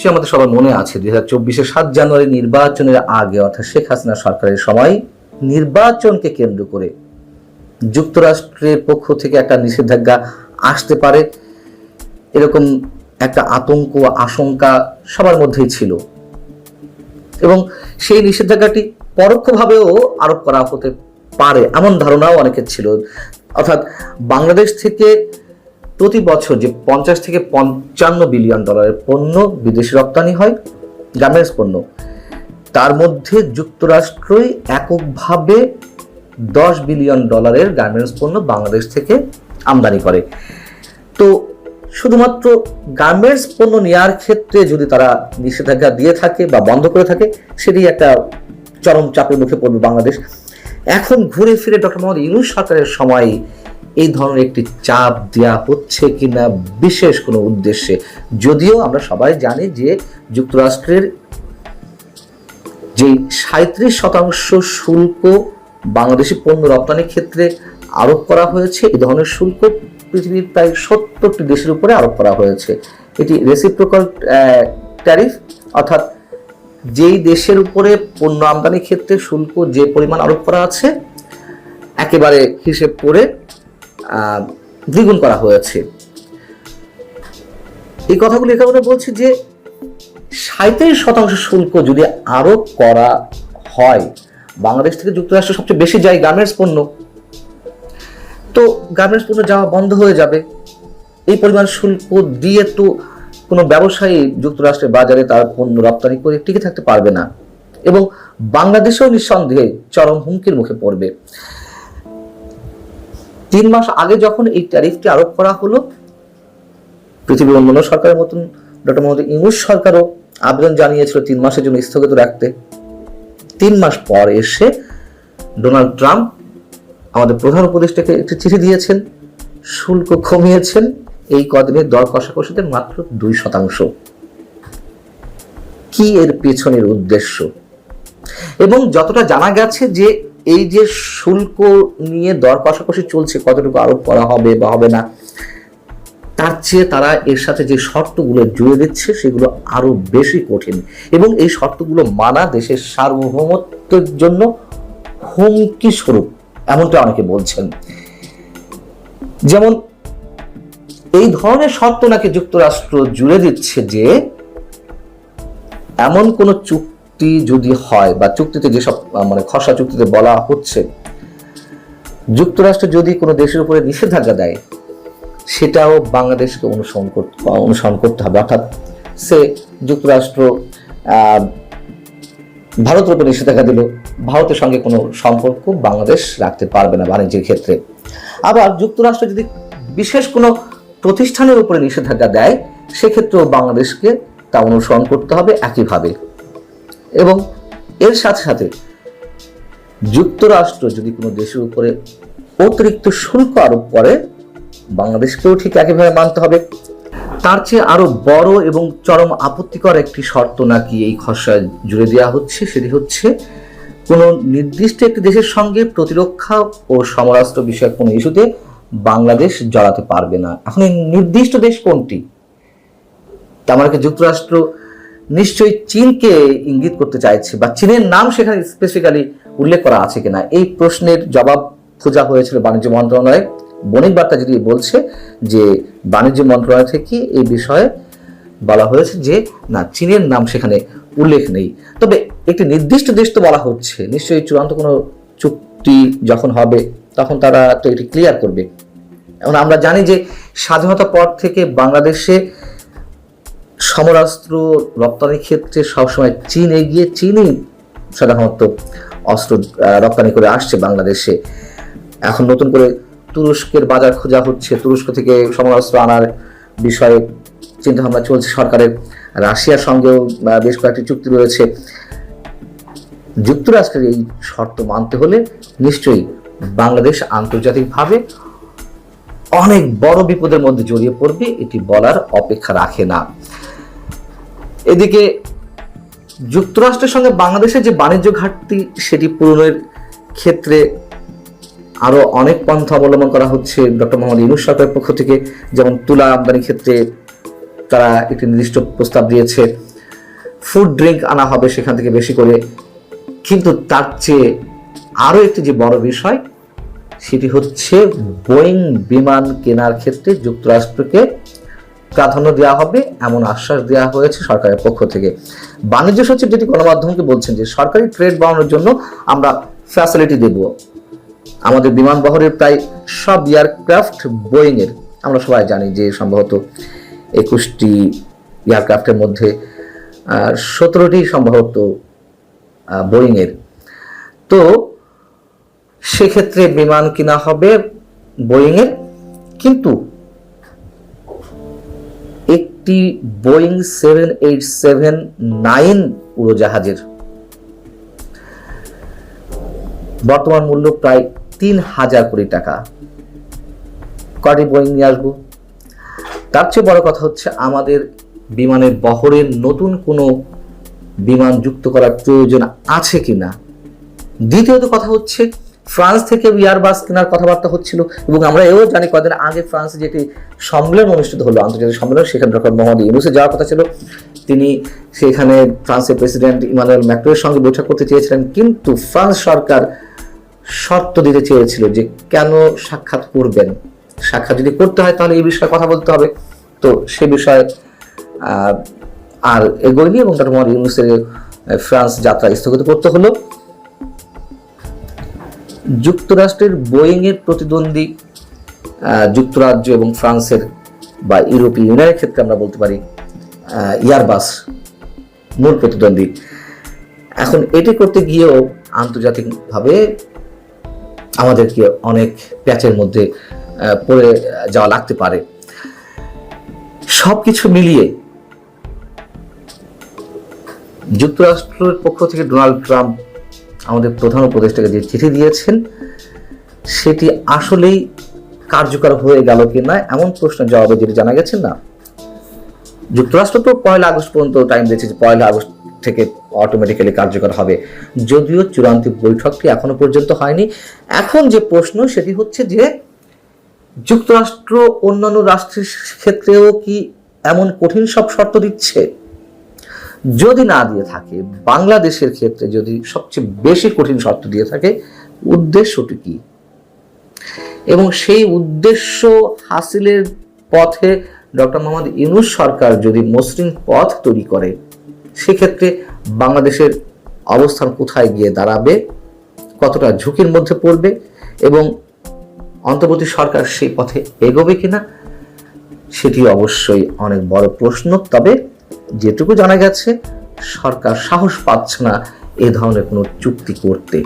নিশ্চয়ই আমাদের সবার মনে আছে, দুই হাজার চব্বিশে সাত জানুয়ারি নির্বাচনের আগে, অর্থাৎ শেখ হাসিনা সরকারের সময়, নির্বাচনকে কেন্দ্র করে যুক্তরাষ্ট্রের পক্ষ থেকে একটা নিষেধাজ্ঞা আসতে পারে। এরকম একটা আতঙ্ক আশঙ্কা সবার মধ্যেই ছিল। এবং সেই নিষেধাজ্ঞাটি পরোক্ষভাবেও আরোপ করা হতে পারে, এমন ধারণাও অনেকের ছিল। অর্থাৎ বাংলাদেশ থেকে প্রতি বছর যে পঞ্চাশ থেকে পঞ্চান্ন বিলিয়ন ডলারের পণ্য বিদেশে রপ্তানি হয় গার্মেন্টস পণ্য। তার মধ্যে যুক্তরাষ্ট্রই এককভাবে দশ বিলিয়ন ডলারের গার্মেন্টস পণ্য বাংলাদেশ থেকে আমদানি করে। তো শুধুমাত্র গার্মেন্টস পণ্য নেওয়ার ক্ষেত্রে যদি তারা নিষেধাজ্ঞা দিয়ে থাকে বা বন্ধ করে থাকে, সেটি একটা চরম চাপের মুখে পড়বে বাংলাদেশ। এখন ঘুরে ফিরে ডক্টর মোহাম্মদ ইউনুস সরকারের সময় এই ধরনের একটি চাপ দেওয়া হচ্ছে কিনা বিশেষ কোনো উদ্দেশ্যে? যদিও আমরা সবাই জানি যে যুক্তরাষ্ট্রের যে সাঁত্রিশ শতাংশ শুল্ক বাংলাদেশি পণ্য রপ্তানির ক্ষেত্রে আরোপ করা হয়েছে এই ধরনের শুল্ক পৃথিবীর প্রায় সত্তরটি দেশের উপরে আরোপ করা হয়েছে। এটি রেসিপ্রোকাল ট্যারিফ অর্থাৎ যেই দেশের উপরে পণ্য আমদানির ক্ষেত্রে শুল্ক যে পরিমাণ আরোপ করা আছে, একেবারে হিসেব করে দ্বিগুণ করা হয়েছে। এই কথাগুলো কারণে বলছি যে সাঁত্রিশ শতাংশ শুল্ক যদি আরোপ করা হয়, বাংলাদেশ থেকে যুক্তরাষ্ট্র সবচেয়ে বেশি যায় গার্মেন্টস পণ্য। তো গার্মেন্টস পণ্য যাওয়া বন্ধ হয়ে যাবে। এই পরিমাণ শুল্ক দিয়ে তো কোনো ব্যবসায়ী যুক্তরাষ্ট্রের বাজারে তার পণ্য রপ্তানি করে টিকে থাকতে পারবে না। এবং বাংলাদেশেও নিঃসন্দেহে চরম হুমকির মুখে পড়বে। তিন মাস আগে যখন এই ট্যারিফটি আরোপ করা হলো, পৃথিবীর অন্যান্য সরকারের মতন ডক্টর মোহাম্মদ ইউনুস সরকারও আবেদন জানিয়েছিল তিন মাসের জন্য স্থগিত রাখতে। তিন মাস পর এসে ডোনাল্ড ট্রাম্প আমাদের প্রধান উপদেষ্টাকে একটি চিঠি দিয়েছেন, শুল্ক কমিয়েছেন। এই কদিনের দর কষাকষিতে মাত্র দুই শতাংশ। কি এর পেছনের উদ্দেশ্য? এবং যতটা জানা গেছে যে এই যে শুল্ক নিয়ে দর কষাকষি চলছে, কতটুকু আরোপ করা হবে বা হবে না, তার চেয়ে তারা এর সাথে যে শর্তগুলো জুড়ে দিচ্ছে, সেগুলো আরও বেশি কঠিন। এবং এই শর্তগুলো মানা দেশের সার্বভৌমত্বের জন্য হুমকি স্বরূপ, এমনটা অনেকে বলছেন। যেমন, এই ধরনের শর্ত নাকি যুক্তরাষ্ট্র জুড়ে দিচ্ছে যে, এমন কোন চুক্তি যদি হয় বা চুক্তিতে যেসব মানে খসড়া চুক্তিতে বলা হচ্ছে, যুক্তরাষ্ট্র যদি কোনো দেশের উপরে নিষেধাজ্ঞা দেয়, সেটাও বাংলাদেশকে অনুসরণ করতে অনুসরণ করতে হবে। অর্থাৎ সে যুক্তরাষ্ট্র ভারতের উপর নিষেধাজ্ঞা দিল, ভারতের সঙ্গে কোনো সম্পর্ক বাংলাদেশ রাখতে পারবে না বাণিজ্যের ক্ষেত্রে। আবার যুক্তরাষ্ট্র যদি বিশেষ কোনো প্রতিষ্ঠানের উপরে নিষেধাজ্ঞা দেয়, সেক্ষেত্রেও বাংলাদেশকে তা অনুসরণ করতে হবে একইভাবে। এবং এর সাথে সাথে যুক্তরাষ্ট্র যদি কোনো দেশের উপরে অতিরিক্ত শুল্ক আরোপ করে, বাংলাদেশকেও ঠিক একইভাবে মানতে হবে। তার চেয়ে আরও বড় এবং চরম আপত্তিকর একটি শর্ত নাকি এই খসড়ায় জুড়ে দেওয়া হচ্ছে, সেটি হচ্ছে কোনো নির্দিষ্ট একটি দেশের সঙ্গে প্রতিরক্ষা ও সমরাস্ত্র বিষয়ক কোনো ইস্যুতে বাংলাদেশ জড়াতে পারবে না। এখন এই নির্দিষ্ট দেশ কোনটি? তার মানে যুক্তরাষ্ট্র নিশ্চয়ই চীনকে ইঙ্গিত করতে চাইছে বা চীনের নাম সেখানে স্পেসিফিক্যালি উল্লেখ করা আছে কিনা? এই প্রশ্নের জবাব খোঁজা হয়েছিল বাণিজ্য মন্ত্রণালয়ে। বণিক বার্তা যদি বলছে যে, বাণিজ্য মন্ত্রণালয় থেকে এই বিষয়ে বলা হয়েছে যে, না, চীনের নাম সেখানে উল্লেখ নেই। তবে একটি নির্দিষ্ট দেশ তো বলা হচ্ছে। নিশ্চয়ই চূড়ান্ত কোনো চুক্তি যখন হবে, তখন তারা তো এটি ক্লিয়ার করবে। এখন আমরা জানি যে স্বাধীনতার পর থেকে বাংলাদেশে সমরাস্ত্র রপ্তানির ক্ষেত্রে সবসময় চীন এগিয়ে চীনই সাধারণত অস্ত্র রপ্তানি করে আসছে বাংলাদেশে। এখন নতুন করে তুরস্কের বাজার খোঁজা হচ্ছে। তুরস্ক থেকে সমরাস্ত্র আনার বিষয়ে চিন্তা ভাবনা চলছে সরকারের। রাশিয়ার সঙ্গেও বেশ কয়েকটি চুক্তি রয়েছে। যুক্তরাষ্ট্রের এই শর্ত মানতে হলে নিশ্চয়ই বাংলাদেশ আন্তর্জাতিকভাবে অনেক বড় বিপদের মধ্যে জড়িয়ে পড়বে, এটি বলার অপেক্ষা রাখে না। এদিকে যুক্তরাষ্ট্রের সঙ্গে বাংলাদেশের যে বাণিজ্য ঘাটতি, সেটি পূরণের ক্ষেত্রে আরও অনেক পন্থা অবলম্বন করা হচ্ছে ডক্টর মোহাম্মদ ইউনুস সরকারের পক্ষ থেকে। যেমন তুলা আমদানির ক্ষেত্রে তারা একটি নির্দিষ্ট প্রস্তাব দিয়েছে ফুড ড্রিঙ্ক আনা হবে সেখান থেকে বেশি করে। কিন্তু তার চেয়ে আরও একটি যে বড় বিষয়, সেটি হচ্ছে বোয়িং বিমান কেনার ক্ষেত্রে যুক্তরাষ্ট্রকে প্রাধান্য দেওয়া হবে, এমন আশ্বাস দেওয়া হয়েছে সরকারের পক্ষ থেকে। বাণিজ্য সচিব যেটি গণমাধ্যমকে বলছেন যে, সরকারি ট্রেড বাড়ানোর জন্য আমরা ফ্যাসিলিটি দেব। আমাদের বিমান বহরের প্রায় সব এয়ারক্রাফট বোয়িং এর আমরা সবাই জানি যে সম্ভবত একুশটি এয়ারক্রাফটের মধ্যে সতেরোটি সম্ভবত বোয়িং এর তো সেক্ষেত্রে বিমান কিনা হবে বোয়িং এর কিন্তু একটি Boeing seven eight seven nine উড়োজাহাজের। বর্তমান মূল্য প্রায় তিন হাজার কোটি টাকা। কটি বোয়িং নিয়ে আসব? তার চেয়ে বড় কথা হচ্ছে আমাদের বিমানের বহরের নতুন কোনো বিমান যুক্ত করার প্রয়োজন আছে কিনা? দ্বিতীয়ত কথা হচ্ছে ফ্রান্স থেকে এয়ারবাস কেনার কথাবার্তা হচ্ছিল এবং আমরা এও জানি কদিন আগে ফ্রান্সে যেটি সম্মেলন অনুষ্ঠিত হলো, আন্তর্জাতিক সম্মেলন, সেখানে ডক্টর মোহাম্মদ ইউনুসে যাওয়ার কথা ছিল। তিনি সেখানে ফ্রান্সের প্রেসিডেন্ট ইমানুয়েল ম্যাক্রোর সঙ্গে বৈঠক করতে চেয়েছিলেন, কিন্তু ফ্রান্স সরকার শর্ত দিতে চেয়েছিল যে কেন সাক্ষাৎ করবেন? সাক্ষাৎ যদি করতে হয় তাহলে এই বিষয়ে কথা বলতে হবে। তো সে বিষয়ে আর এগোয়নি এবং ডক্টর মোহাম্মদ ইউনুসের ফ্রান্স যাত্রা স্থগিত করতে হলো। যুক্তরাষ্ট্রের বোয়িং এর প্রতিদ্বন্দ্বী যুক্তরাজ্য এবং ফ্রান্সের বা ইউরোপীয় ইউনিয়নের ক্ষেত্রে আমরা বলতে পারি ইয়ারবাস মূল প্রতিদ্বন্দ্বী। এখন এটি করতে গিয়েও আন্তর্জাতিকভাবে আমাদেরকে অনেক প্যাচের মধ্যে পড়ে যাওয়া লাগতে পারে। সবকিছু মিলিয়ে যুক্তরাষ্ট্রের পক্ষ থেকে ডোনাল্ড ট্রাম্প আমাদের প্রধান উপদেষ্টাকে যে চিঠি দিয়েছেন, সেটি আসলেই কার্যকর হয়ে গেল কি না, এমন প্রশ্নের জবাবে যেটি জানা গেছে না। যুক্তরাষ্ট্র তো পয়লা আগস্ট পর্যন্ত টাইম দিয়েছে যে পয়লা আগস্ট থেকে অটোমেটিক্যালি কার্যকর হবে। যদিও চূড়ান্ত বৈঠকটি এখনও পর্যন্ত হয়নি। এখন যে প্রশ্ন, সেটি হচ্ছে যে যুক্তরাষ্ট্র অন্যান্য রাষ্ট্রের ক্ষেত্রেও কি এমন কঠিন সব শর্ত দিচ্ছে? যদি না দিয়ে থাকে, বাংলাদেশের ক্ষেত্রে যদি সবচেয়ে বেশি কঠিন শর্ত দিয়ে থাকে, উদ্দেশ্যটি কি? এবং সেই উদ্দেশ্য হাসিলের পথে ডক্টর মোহাম্মদ ইউনুস সরকার যদি মসৃণ পথ তৈরি করে, সেক্ষেত্রে বাংলাদেশের অবস্থান কোথায় গিয়ে দাঁড়াবে, কতটা ঝুঁকির মধ্যে পড়বে এবং অন্তর্বর্তী সরকার সেই পথে এগোবে কিনা, সেটি অবশ্যই অনেক বড় প্রশ্ন। তবে যেটুকু জানা গেছে সরকার সাহস পাচ্ছে না এ ধরনের কোনো চুক্তি করতে।